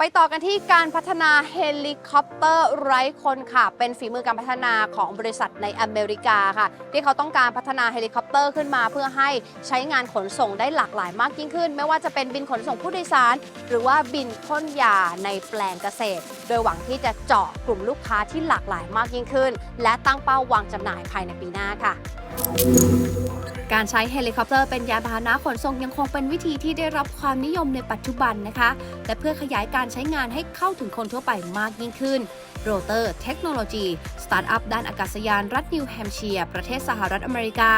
ไปต่อกันที่การพัฒนาเฮลิคอปเตอร์ไร้คนค่ะ เป็นฝีมือการพัฒนาของบริษัทในอเมริกาค่ะ ที่เขาต้องการพัฒนาเฮลิคอปเตอร์ขึ้นมา เพื่อให้ใช้งานขนส่งได้หลากหลายมากยิ่งขึ้น ไม่ว่าจะเป็นบินขนส่งผู้โดยสาร หรือว่าบินพ่นยาในแปลงเกษตร โดยหวังที่จะเจาะกลุ่มลูกค้าที่หลากหลายมากยิ่งขึ้น และตั้งเป้าวางจำหน่ายภายในปีหน้าค่ะ การใช้เฮลิคอปเตอร์เป็นยานพาหนะขนส่งยังคงเป็นวิธีที่ได้รับความนิยมในปัจจุบันนะคะ และเพื่อขยายการใช้งานให้เข้าถึงคนทั่วไปมากยิ่งขึ้นโรเตอร์เทคโนโลยีสตาร์ทอัพด้านอากาศยานรัฐนิวแฮมเชียร์ประเทศสหรัฐอเมริกา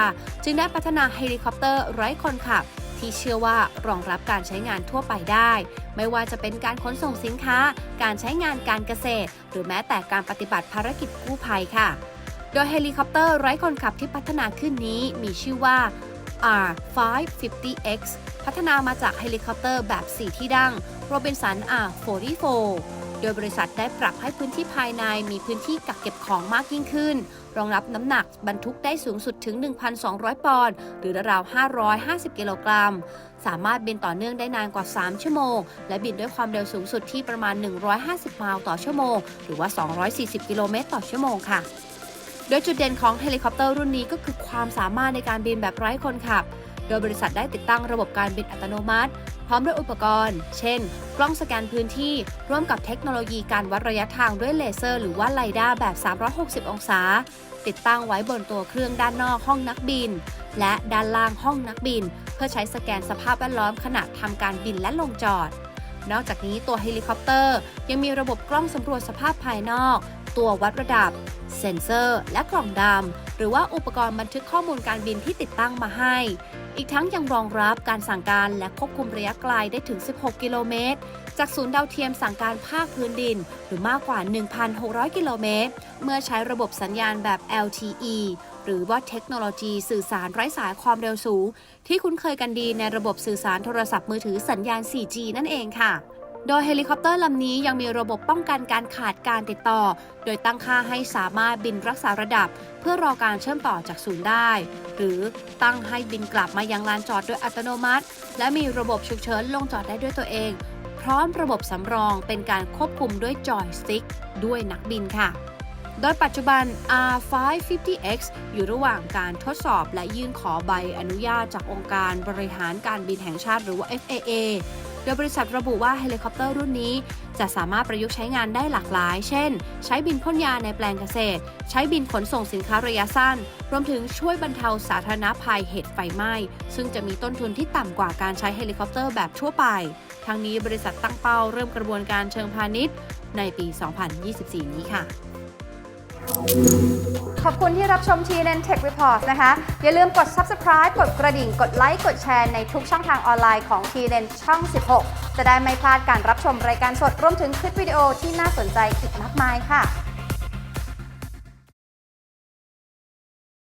จึงได้พัฒนาเฮลิคอปเตอร์ไร้คนขับ ที่เชื่อว่ารองรับการใช้งานทั่วไปได้ ไม่ว่าจะเป็นการขนส่งสินค้า การใช้งานการเกษตร หรือแม้แต่การปฏิบัติภารกิจกู้ภัยค่ะ โดยเฮลิคอปเตอร์ไร้คนขับที่พัฒนาขึ้นนี้มีชื่อว่า R550X พัฒนามาจากเฮลิคอปเตอร์แบบ 4 ที่นั่ง Robinson R44 โดยบริษัทได้ปรับให้พื้นที่ภายในมีพื้นที่กักเก็บของมากยิ่งขึ้น รองรับน้ำหนักบรรทุกได้สูงสุดถึง 1,200 ปอนด์หรือราว 550 กิโลกรัม สามารถบินต่อเนื่องได้นานกว่า 3 ชั่วโมง และบินด้วยความเร็วสูงสุดที่ประมาณ 150 ไมล์ต่อชั่วโมง หรือว่า 240 กิโลเมตรต่อชั่วโมงค่ะ โดยจุดเด่นของเฮลิคอปเตอร์รุ่นนี้ก็คือความสามารถในการบินแบบไร้คนขับ โดยบริษัทได้ติดตั้งระบบการบินอัตโนมัติ พร้อมด้วยอุปกรณ์ เช่น กล้องสแกนพื้นที่ ร่วมกับเทคโนโลยีการวัดระยะทางด้วยเลเซอร์หรือว่าไลด้าแบบ 360 องศา ติดตั้งไว้บนตัวเครื่องด้านนอกห้องนักบิน และด้านล่างห้องนักบิน เพื่อใช้สแกนสภาพแวดล้อมขณะทำการบินและลงจอด นอกจากนี้ตัวเฮลิคอปเตอร์ ยังมีระบบกล้องสำรวจสภาพภายนอก ตัววัดระดับ เซ็นเซอร์ และกล่องดำ หรือว่าอุปกรณ์บันทึกข้อมูลการบินที่ติดตั้งมาให้ อีกทั้งยังรองรับการสั่งการและควบคุมระยะไกลได้ถึง 16 กิโลเมตร จากศูนย์ดาวเทียมสั่งการภาคพื้นดิน หรือมากกว่า 1,600 กิโลเมตร เมื่อใช้ระบบสัญญาณแบบ LTE หรือว่าเทคโนโลยีสื่อสารไร้สายความเร็วสูง ที่คุ้นเคยกันดีในระบบสื่อสารโทรศัพท์มือถือสัญญาณ 4G นั่นเองค่ะ โดยเฮลิคอปเตอร์ลำนี้ยังมีระบบป้องกันการขาดการติดต่อ โดยตั้งค่าให้สามารถบินรักษาระดับ เพื่อรอการเชื่อมต่อจากศูนย์ได้ หรือตั้งให้บินกลับมายังลานจอดโดยอัตโนมัติ และมีระบบฉุกเฉินลงจอดได้ด้วยตัวเอง พร้อมระบบสำรองเป็นการควบคุมด้วยจอยสติ๊กด้วยนักบินค่ะโดยปัจจุบัน R550X อยู่ระหว่างการทดสอบและยื่นขอใบอนุญาตจากองค์การบริหารการบินแห่งชาติหรือว่า FAA โดยบริษัทระบุว่าเฮลิคอปเตอร์รุ่นนี้ จะสามารถประยุกต์ใช้งานได้หลากหลาย เช่น ใช้บินพ่นยาในแปลงเกษตร ใช้บินขนส่งสินค้าระยะสั้น รวมถึงช่วยบรรเทาสาธารณภัยเหตุไฟไหม้ ซึ่งจะมีต้นทุนที่ต่ำกว่าการใช้เฮลิคอปเตอร์แบบทั่วไป ทั้งนี้บริษัทตั้งเป้าเริ่มกระบวนการเชิงพาณิชย์ในปี 2024 นี้ค่ะ ขอบคุณที่รับชม TNN Tech Report นะคะ อย่าลืมกด subscribe กดกระดิ่ง กดไลค์ กดแชร์ในทุกช่องทางออนไลน์ของ TNN ช่อง 16 จะได้ไม่พลาดการรับชมรายการสดรวมถึงคลิปวิดีโอที่น่าสนใจอีกมากมายค่ะ